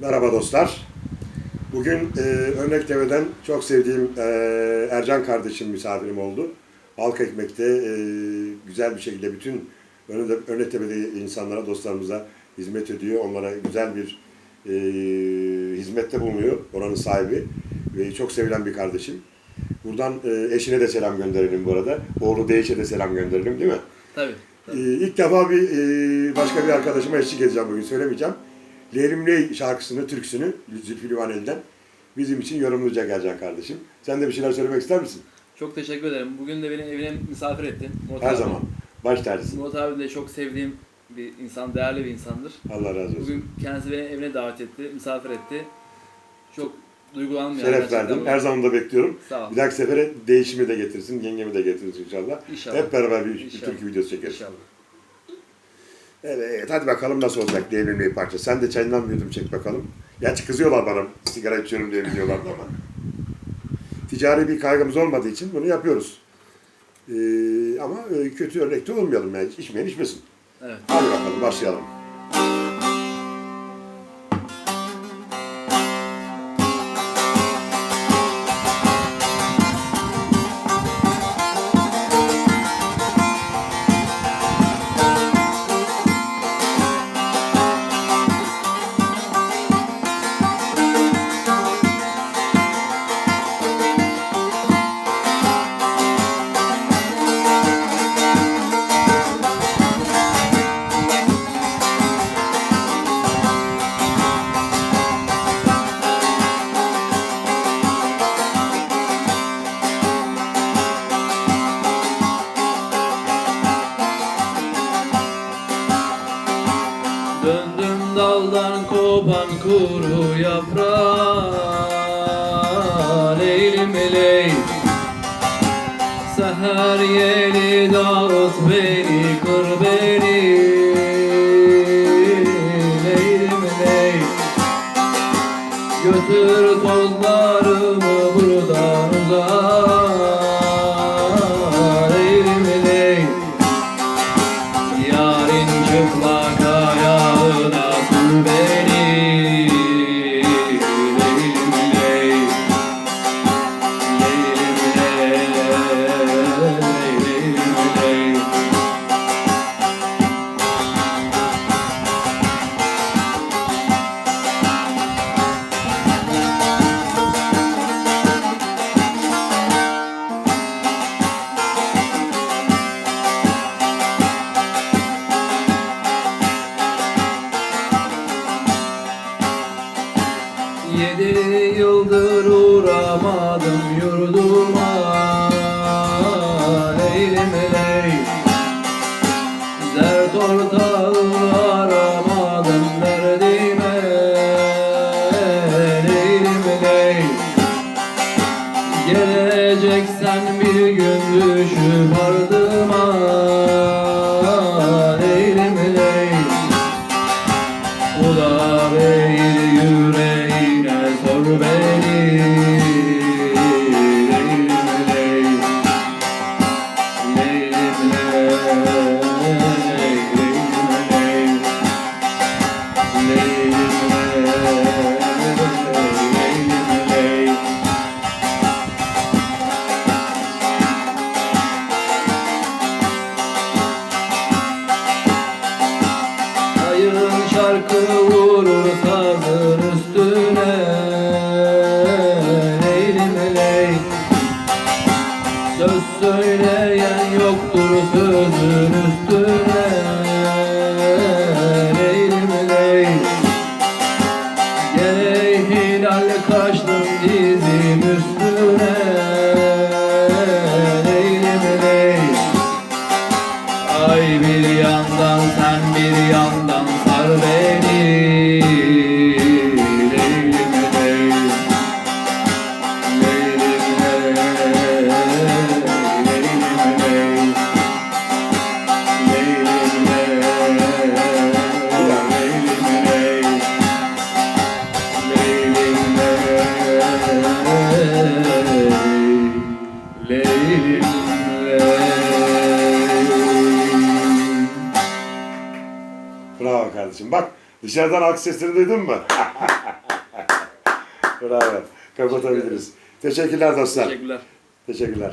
Merhaba dostlar. Bugün e, Örnek TV'den çok sevdiğim e, Ercan kardeşim misafirim oldu. Halk Ekmek'te e, güzel bir şekilde bütün Örnek, Örnek TV'de insanlara, dostlarımıza hizmet ediyor. Onlara güzel bir e, hizmette bulunuyor oranın sahibi. Ve çok sevilen bir kardeşim. Buradan e, eşine de selam gönderelim bu arada. Oğlu Değiş'e de selam gönderelim değil mi? Tabii. tabii. Ee, ilk defa bir e, başka bir arkadaşıma eşlik edeceğim bugün söylemeyeceğim. Leylim Ley şarkısını, türküsünü Zülfü Livaneli'den bizim için yorumlayacak Ercan kardeşim. Sen de bir şeyler söylemek ister misin? Çok teşekkür ederim. Bugün de beni evine misafir ettin. Murat Her abi. zaman. Baş tacısın. Murat abi de çok sevdiğim bir insan, değerli bir insandır. Allah razı olsun. Bugün kendisi beni evine davet etti, misafir etti. Çok duygulandım yani Şeref gerçekten verdim. Her zaman da bekliyorum. Sağ ol. Bir dahaki sefere değişimi de getirsin, yengemi de getirsin inşallah. İnşallah. Hep beraber bir, bir İnşallah. türkü videosu çekeriz. İnşallah. Evet, hadi bakalım nasıl olacak Leylim Ley parça. Sen de çayından bir yudum çek bakalım. Gerçi kızıyorlar bana sigara içiyorum diye biliyorlardı ama. Ticari bir kaygımız olmadığı için bunu yapıyoruz. Ee, ama e, kötü örnekte olmayalım yani. İçmeyen içmesin. Evet. Hadi bakalım başlayalım. Daldan kopan kuru yaprağı Leylim ley Seher yeli dağıt beni kır beni. Leylim ley Götür tozlarımı buradan uzağa uğramadım yurduma. Leylim ley Dert ortağı aramadım derdime. Leylim ley Geleceksen bir gün düşüp ardıma Bravo kardeşim. Bak Dışarıdan alkış sesini duydun mu? Bravo. Kapatabiliriz. Teşekkürler dostlar. Teşekkürler. Teşekkürler.